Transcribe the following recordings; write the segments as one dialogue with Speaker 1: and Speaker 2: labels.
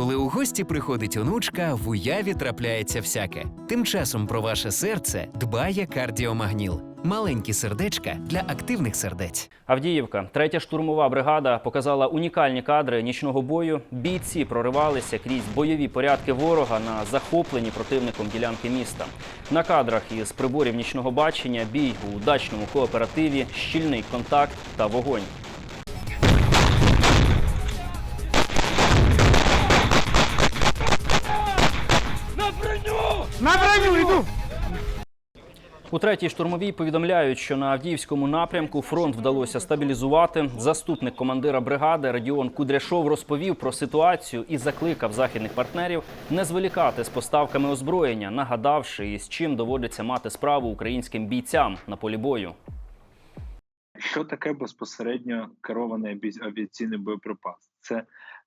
Speaker 1: Коли у гості приходить онучка, в уяві трапляється всяке. Тим часом про ваше серце дбає кардіомагніл. Маленькі сердечка для активних сердець.
Speaker 2: Авдіївка, третя штурмова бригада показала унікальні кадри нічного бою. Бійці проривалися крізь бойові порядки ворога на захоплені противником ділянки міста. На кадрах із приборів нічного бачення бій у удачному кооперативі, щільний контакт та вогонь. У третій штурмовій повідомляють, що на Авдіївському напрямку фронт вдалося стабілізувати. Заступник командира бригади Радіон Кудряшов розповів про ситуацію і закликав західних партнерів не зволікати з поставками озброєння, нагадавши, із чим доводиться мати справу українським бійцям на полі бою.
Speaker 3: Що таке безпосередньо керований аві- авіаційний боєприпас? Це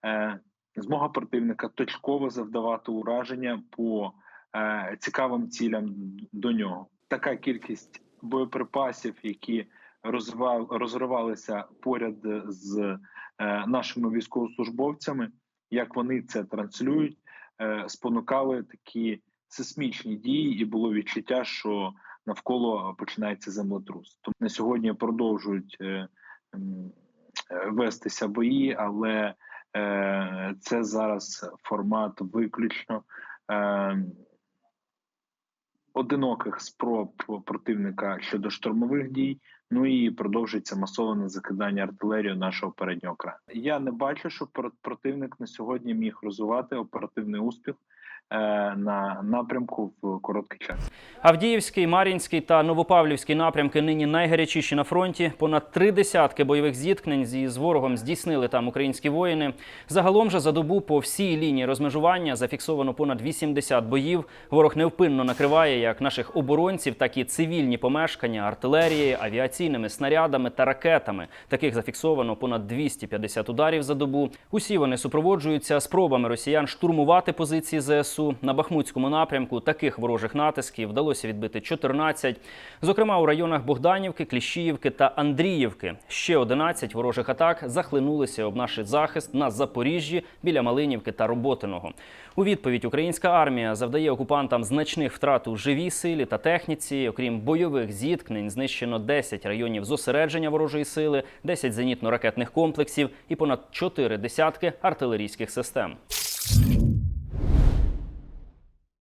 Speaker 3: е, змога противника точково завдавати ураження по е, цікавим цілям до нього. Така кількість боєприпасів, які розвивав, розривалися поряд з е, нашими військовослужбовцями, як вони це транслюють, е, спонукали такі сейсмічні дії, і було відчуття, що навколо починається землетрус. Тому на сьогодні продовжують е, вестися бої, але це зараз формат виключно одиноких спроб противника щодо штурмових дій. Ну і продовжується масоване закидання артилерії нашого переднього краю. Я не бачу, що про- противник на сьогодні міг розвивати оперативний успіх е, на напрямку в короткий час.
Speaker 2: Авдіївський, Мар'їнський та Новопавлівський напрямки нині найгарячіші на фронті. Понад три десятки бойових зіткнень зі з ворогом здійснили там українські воїни. Загалом же за добу по всій лінії розмежування зафіксовано понад 80 боїв. Ворог невпинно накриває як наших оборонців, так і цивільні помешкання артилерією, авіаційними снарядами та ракетами. Таких зафіксовано понад 250 ударів за добу. Усі вони супроводжуються спробами росіян штурмувати позиції ЗСУ на Бахмутському напрямку. Таких ворожих натисків вдалося відбити 14, зокрема у районах Богданівки, Кліщіївки та Андріївки. Ще 11 ворожих атак захлинулися об наш захист на Запоріжжі біля Малинівки та Роботиного. У відповідь українська армія завдає окупантам значних втрат у живій силі та техніці. Окрім бойових зіткнень, знищено 10 районів зосередження ворожої сили, 10 зенітно-ракетних комплексів і понад 4 десятки артилерійських систем.